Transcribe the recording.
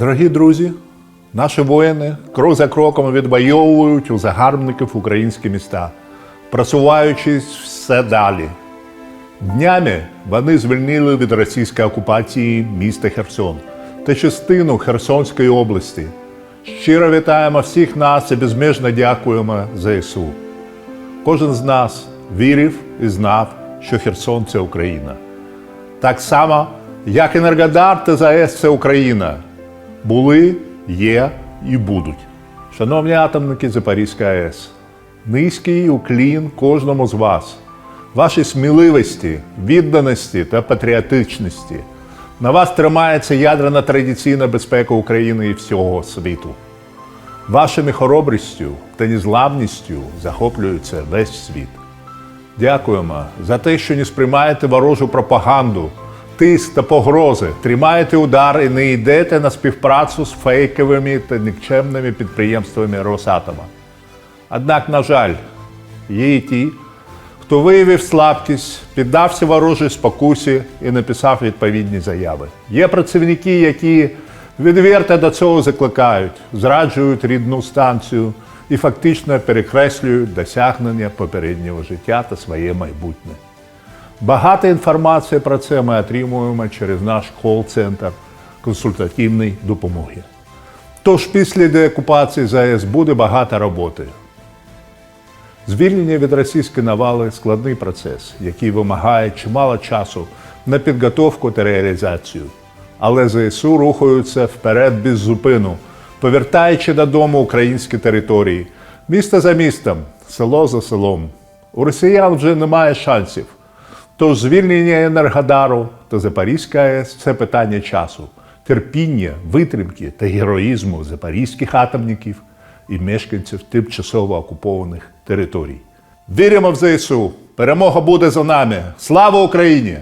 Дорогі друзі, наші воїни крок за кроком відвоюють у загарбників українські міста, просуваючись все далі. Днями вони звільнили від російської окупації міста Херсон та частину Херсонської області. Щиро вітаємо всіх нас і безмежно дякуємо ЗСУ. Кожен з нас вірив і знав, що Херсон це Україна. Так само, як Енергодар та ЗАЕС це Україна. Були, є і будуть. Шановні атомники Запорізької АЕС, низький уклін кожному з вас, вашій сміливості, відданості та патріотичності. На вас тримається ядрена традиційна безпека України і всього світу. Вашими хоробрістю та незламністю захоплюється весь світ. Дякуємо за те, що не сприймаєте ворожу пропаганду, тиск та погрози, тримаєте удар і не йдете на співпрацю з фейковими та нікчемними підприємствами Росатома. Однак, на жаль, є і ті, хто виявив слабкість, піддався ворожій спокусі і написав відповідні заяви. Є працівники, які відверто до цього закликають, зраджують рідну станцію і фактично перекреслюють досягнення попереднього життя та своє майбутнє. Багато інформації про це ми отримуємо через наш кол-центр консультативної допомоги. Тож після деокупації ЗАЕС буде багато роботи. Звільнення від російської навали складний процес, який вимагає чимало часу на підготовку та реалізацію. Але ЗСУ рухаються вперед без зупину, повертаючи додому українські території, місто за містом, село за селом. У росіян вже немає шансів. Тож звільнення Енергодару та Запорізька АЕС це питання часу, терпіння, витримки та героїзму запорізьких атомників і мешканців тимчасово окупованих територій. Віримо в ЗСУ! Перемога буде за нами! Слава Україні!